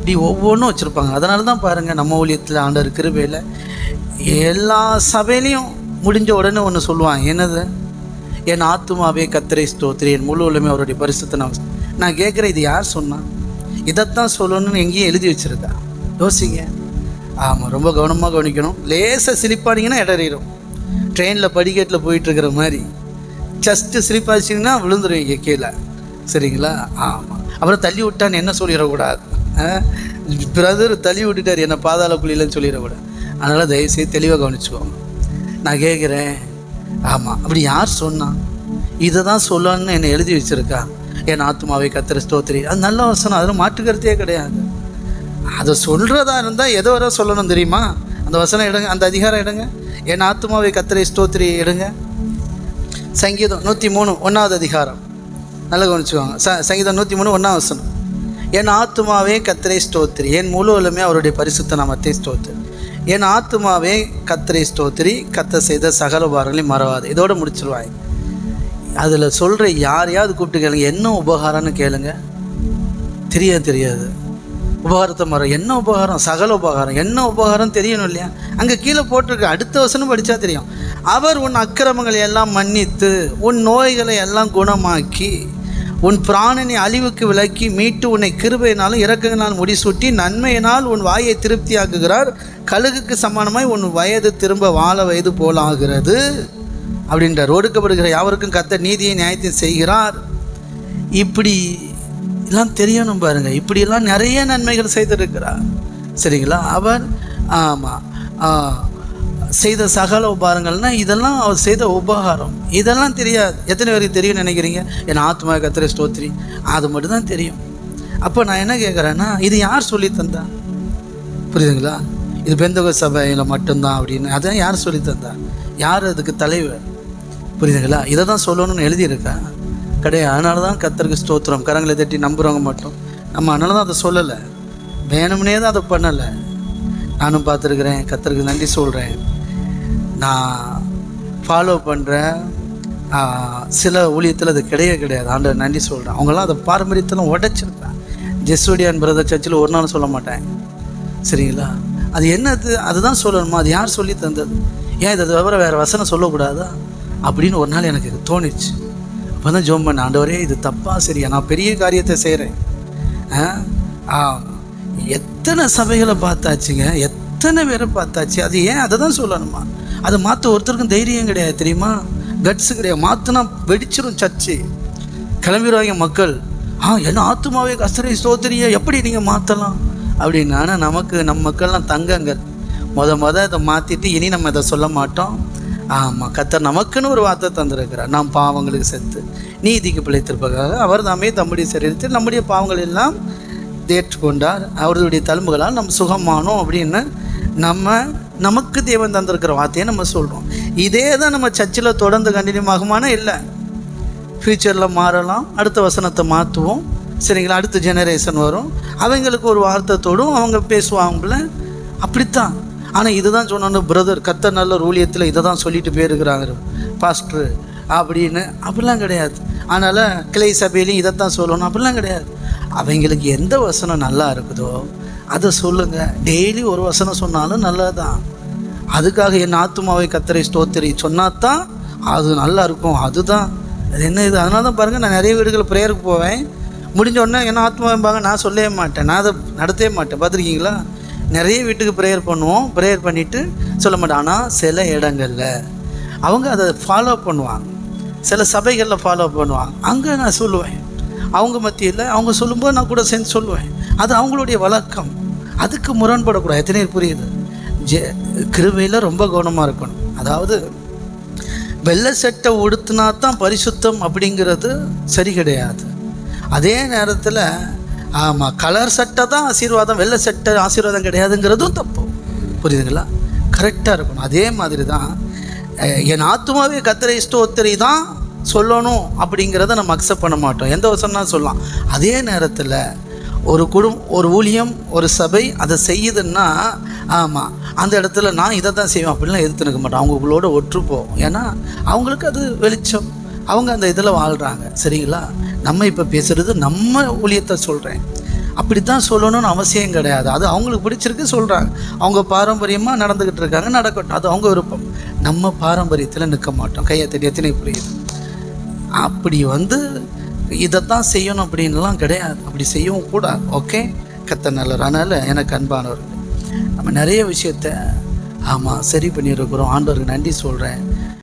இப்படி ஒவ்வொன்றும் வச்சுருப்பாங்க. அதனால தான் பாருங்கள் நம்ம ஊழியத்தில் ஆண்டவர் கிருபையில் எல்லா சபையிலையும் முடிஞ்ச உடனே ஒன்று சொல்லுவான் என்னது? என் ஆத்துமாவே கத்திரை ஸ்தோத்திரி. என் முழு உள்ளமே அவருடைய பரிசுத்த நான் நான் கேட்குறேன் இது யார் சொன்னான் இதைத்தான் சொல்லணும்னு எங்கேயும் எழுதி வச்சுருக்கா? யோசிங்க. ஆமாம் ரொம்ப கவனமாக கவனிக்கணும். லேசாக சிலிப்பானீங்கன்னா இடறிடும். ட்ரெயினில் படிக்கட்டில் போயிட்டுருக்கிற மாதிரி. ஜஸ்ட்டு சிலிப்பாச்சிங்கன்னா விழுந்துருவீங்க கீழே. சரிங்களா? ஆமாம் அப்புறம் தள்ளி விட்டான்னு என்ன சொல்லிடக்கூடாது? பிரதர் தள்ளி விட்டுட்டார். என்னை பாதாள குழியிலன்னு சொல்லிடக்கூடாது அதனால் தயவுசெய்து தெளிவாக கவனிச்சுக்கோங்க. நான் கேட்குறேன் ஆமாம் அப்படி யார் சொன்னான் இதை தான் சொல்லணும்னு என்னை எழுதி வச்சிருக்கா. என் ஆத்மாவை கத்திர ஸ்தோத்திரி. அது நல்ல வசனம். அதில் மாற்றுக்கருத்தே கிடையாது. அதை சொல்கிறதா இருந்தால் எதை வர சொல்லணும் தெரியுமா? அந்த வசனம் எடுங்க. அந்த அதிகாரம் எடுங்க. என் ஆத்மாவை கத்திரை ஸ்தோத்திரி எடுங்க. சங்கீதம் நூற்றி மூணு ஒன்றாவது அதிகாரம். நல்லா கவனிச்சுக்கோங்க. ச சங்கீதம் நூற்றி மூணு ஒன்றாவது வசனம். என் ஆத்துமாவே கத்திரை ஸ்தோத்திரி. என் முழு அவருடைய பரிசுத்த நாமத்தை ஸ்தோத்திரி. என் ஆத்துமாவே கத்திரை ஸ்தோத்திரி. கத்த செய்த சகல உபகாரங்களையும் மறவாது. இதோடு முடிச்சிருவாய். அதில் சொல்கிற யாரையாவது கூப்பிட்டு கேளுங்க. என்ன உபகாரம்னு கேளுங்க. தெரியாது தெரியாது. உபகாரத்தை மற என்ன உபகாரம்? சகல உபகாரம். என்ன உபகாரம் தெரியணும் இல்லையா? அங்கே கீழே போட்டிருக்க அடுத்த வசனம் படித்தா தெரியும். அவர் உன் அக்கிரமங்களை எல்லாம் மன்னித்து உன் நோய்களை எல்லாம் குணமாக்கி உன் பிராணனை அழிவுக்கு விலக்கி மீட்டு உன்னை கிருபையினாலும் இறக்கங்களால் முடிசூட்டி நன்மையினால் உன் வாயை திருப்தியாக்குகிறார். கழுகுக்கு சமானமாய் உன் வயது திரும்ப வாழ வயது போலாகிறது. அப்படின்றார். ஒடுக்கப்படுகிற யாவருக்கும் கத்த நீதியை நியாயத்தை செய்கிறார். இப்படி எல்லாம் தெரியணும் பாருங்க. இப்படியெல்லாம் நிறைய நன்மைகள் செய்திருக்கிறார். சரிங்களா? அவர் ஆமாம் செய்த சகல உபகாரங்கள்னா இதெல்லாம் அவர் செய்த உபகாரம். இதெல்லாம் தெரியாது. எத்தனை பேருக்கு தெரியும்னு நினைக்கிறீங்க? என் ஆத்மா கத்திர ஸ்தோத்திரி. அது மட்டும் தான் தெரியும். அப்போ நான் என்ன கேட்குறேன்னா இது யார் சொல்லி தந்தா புரியுதுங்களா? இது பெந்தக சபையில் மட்டும்தான் அப்படின்னு. அதான் யார் சொல்லி தந்தா யார் அதுக்கு தலைவர்? புரியுதுங்களா? இதை தான் சொல்லணும்னு எழுதியிருக்கா. கிடையாது அதனால தான் கத்தருக்கு ஸ்தோத்திரம். கரங்களை தட்டி நம்புகிறவங்க மட்டும். நம்ம அதனால தான் அதை சொல்லலை. வேணும்னே தான் அதை பண்ணலை. நானும் பார்த்துருக்குறேன். கத்தருக்கு நன்றி சொல்கிறேன் நான் ஃபாலோ பண்ணுறேன் சில ஊழியத்தில் அது கிடையவே கிடையாது. ஆண்டவர் நன்றி சொல்கிறேன் அவங்களாம் அதை பாரம்பரியத்தெல்லாம் உடைச்சிருக்கேன் ஜெஸ்வடியான் பிரதர் சர்ச்சில் ஒரு நாள் சொல்ல மாட்டேன். சரிங்களா? அது என்னது? அதுதான் சொல்லணுமா? அது யார் சொல்லி தந்தது? ஏன் இதை தவிர வேறு வசனம் சொல்லக்கூடாதா? அப்படின்னு ஒரு நாள் எனக்கு தோணிச்சு அப்போ தான் ஜோம் பண்ண ஆண்டவரே இது தப்பா? சரியா? நான் பெரிய காரியத்தை செய்கிறேன் ஆ? எத்தனை சபைகளை பார்த்தாச்சுங்க? எத்தனை பேரை பார்த்தாச்சு? அது ஏன் அதை தான் சொல்லணுமா? அதை மாற்ற ஒருத்தருக்கும் தைரியம் கிடையாது தெரியுமா? கட்ஸு கிடையாது. மாற்றினா வெடிச்சிடும் சர்ச்சு. கிளம்பிடுவாங்க மக்கள். ஆ என்ன ஆத்துமாவே கஸ்தரை ஸ்தோத்திரிய எப்படி நீங்கள் மாற்றலாம் அப்படின்னா நமக்கு நம்ம மக்கள்லாம் தங்கங்கள். மொதல் மொதல் இதை மாற்றிட்டு இனி நம்ம இதை சொல்ல மாட்டோம். ஆமாம் கத்தர் நமக்குன்னு ஒரு வார்த்தை தந்திருக்கிறார். நாம் பாவங்களுக்கு செத்து நீதிக்கு பிழைத்திருப்பதாக அவர் தாமே தம்முடைய சரீரத்தில் நம்முடைய பாவங்கள் எல்லாம் ஏற்றுக்கொண்டார் அவருடைய தழும்புகளால் நம் சுகமானோம் அப்படின்னு நம்ம நமக்கு தேவன் தந்திருக்கிற வார்த்தையை நம்ம சொல்கிறோம் இதே தான் நம்ம சர்ச்சில் தொடர்ந்து கண்டினியூ ஆகுமானா இல்லை ஃப்யூச்சரில் மாறலாம் அடுத்த வசனத்தை மாற்றுவோம் சரிங்களா? அடுத்த ஜெனரேஷன் வரும். அவங்களுக்கு ஒரு வார்த்தத்தோடும் அவங்க பேசுவாங்கள அப்படித்தான். ஆனால் இதுதான் சொன்னோன்னு பிரதர் கத்த நல்ல ஊழியத்தில் இதை தான் சொல்லிட்டு போயிருக்கிறாங்க பாஸ்டர் அப்படின்னு. அப்படிலாம் கிடையாது. அதனால் கிளை சபையிலையும் இதைத்தான் சொல்லணும். அப்படிலாம் கிடையாது. அவங்களுக்கு எந்த வசனம் நல்லா இருக்குதோ அதை சொல்லுங்கள் டெய்லி ஒரு வசனம் சொன்னாலும் நல்லதுதான். அதுக்காக என் ஆத்துமாவை கத்தரை ஸ்தோத்திரி. சொன்னாதான் அது நல்லா இருக்கும். அதுதான். அது என்ன இது? அதனால தான் பாருங்கள் நான் நிறைய வீடுகள் ப்ரேயருக்கு போவேன். முடிஞ்ச உடனே என்ன ஆத்மாவாங்க நான் சொல்லவே மாட்டேன். நான் அதை நடத்தவே மாட்டேன். பார்த்துருக்கீங்களா? நிறைய வீட்டுக்கு ப்ரேயர் பண்ணுவோம். ப்ரேயர் பண்ணிவிட்டு சொல்ல மாட்டேன். ஆனால் சில இடங்களில் அவங்க அதை ஃபாலோ பண்ணுவாங்க. சில சபைகளில் ஃபாலோ பண்ணுவாங்க. அங்கே நான் சொல்லுவேன். அவங்க மத்தியில் அவங்க சொல்லும்போது நான் கூட சேர்ந்து சொல்லுவேன். அது அவங்களுடைய வழக்கம். அதுக்கு முரண்படக்கூடாது. எத்தனை பேர் புரியுது? ஜெ கிருமியில் ரொம்ப கவனமாக இருக்கணும். அதாவது வெள்ளை சட்டை உடுத்தினா தான் பரிசுத்தம் அப்படிங்கிறது சரி கிடையாது. அதே நேரத்தில் ஆமாம் கலர் சட்டை தான் ஆசீர்வாதம் வெள்ளை சட்டை ஆசீர்வாதம் கிடையாதுங்கிறதும் தப்பு. புரியுதுங்களா? கரெக்டாக இருக்கணும். அதே மாதிரி தான் என் ஆத்மாவே கத்திரை இஷ்டோத்திரி தான் சொல்லணும் அப்படிங்கிறத நம்ம அக்செப்ட் பண்ண மாட்டோம். எந்த வருஷம்னா சொல்லலாம். அதே நேரத்தில் ஒரு குடும் ஒரு ஊழியம் ஒரு சபை அதை செய்யுதுன்னா ஆமாம் அந்த இடத்துல நான் இதை தான் செய்வேன் அப்படிலாம் எதிர்த்து நிற்க மாட்டோம் அவங்களோட ஒற்றுப்போம் ஏன்னா அவங்களுக்கு அது வெளிச்சம். அவங்க அந்த இதில் வாழ்கிறாங்க சரிங்களா? நம்ம இப்போ பேசுகிறது நம்ம ஊழியத்தை சொல்கிறேன் அப்படி தான் சொல்லணும்னு அவசியம் கிடையாது. அது அவங்களுக்கு பிடிச்சிருக்கு சொல்கிறாங்க அவங்க பாரம்பரியமாக நடந்துக்கிட்டு இருக்காங்க நடக்கட்டும். அது அவங்க விருப்பம். நம்ம பாரம்பரியத்தில் நிற்க மாட்டோம். கையை தட்டி எத்தனை புரியுது? அப்படி வந்து இதைத்தான் செய்யணும் அப்படின்லாம் கிடையாது. அப்படி செய்யவும் கூடாது. ஓகே? கத்த நல்லவர். அதனால் எனக்கு அன்பானவர்கள் நம்ம நிறைய விஷயத்த ஆமாம் சரி பண்ணியிருக்கிறோம். ஆண்டவருக்கு நன்றி சொல்கிறேன்